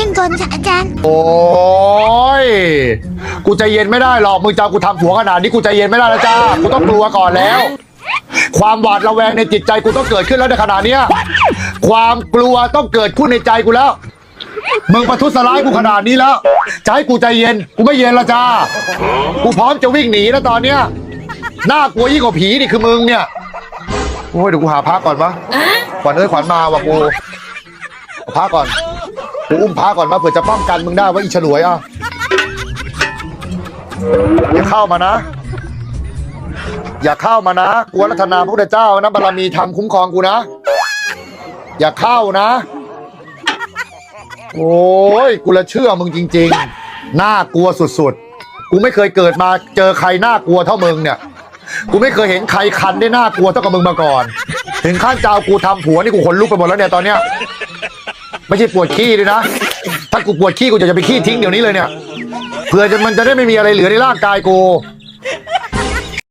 ย็นก่อนค่ะอาจารย์โอ้ย กูใจเย็นไม่ได้หรอก มึงจะเอากูทำผัวขนาดนี้กูใจเย็นไม่ได้แล้วจ้า กูต้องกลัวก่อนแล้ว ความหวาดระแวงในจิตใจกูต้องเกิดขึ้นแล้วในขณะเนี้ยความกลัวต้องเกิดขึ้นในใจกูแล้ว มึงประทุษร้ายกูขนาดนี้แล้ว จะให้กูใจเย็น กูไม่เย็นและจ้า กูพร้อมจะวิ่งหนีแล้วตอนเนี้ย น่ากลัวยิ่งกว่าผีนี่คือมึงเนี่ย โอ้ยเดี๋ยวกูหาพระก่อนวะขวัญเอ้ยขวัญมาว่ะกูเอาพระก่อน กูอุ้มพระก่อนมาเผื่อจะป้องกันมึงได้ว่าอีฉลวยอะอย่าเข้ามานะ อย่าเข้ามานะกลัวรัตนาพระพุทธเจ้านะบารมีธรรมคุ้มครองกูนะ อย่าเข้านะ โอ้ยกูละเชื่อมึงจริง ๆ น่ากลัวสุดๆ กูไม่เคยเกิดมาเจอใครน่ากลัวเท่ามึงเนี่ย กูไม่เคยเห็นใครคันได้น่ากลัวเท่ากับมึงมาก่อน ถึงขั้นเจ้ากูทำผัวนี่กูขนลุกไปหมดแล้วเนี่ยตอนเนี้ย ไม่ใช่ปวดขี้เลยนะ ถ้ากูปวดขี้กูจะจะไปขี้ทิ้งเดี๋ยวนี้เลยเนี่ยเผื่อจะมันจะได้ไม่มีอะไรเหลือในร่างกายกู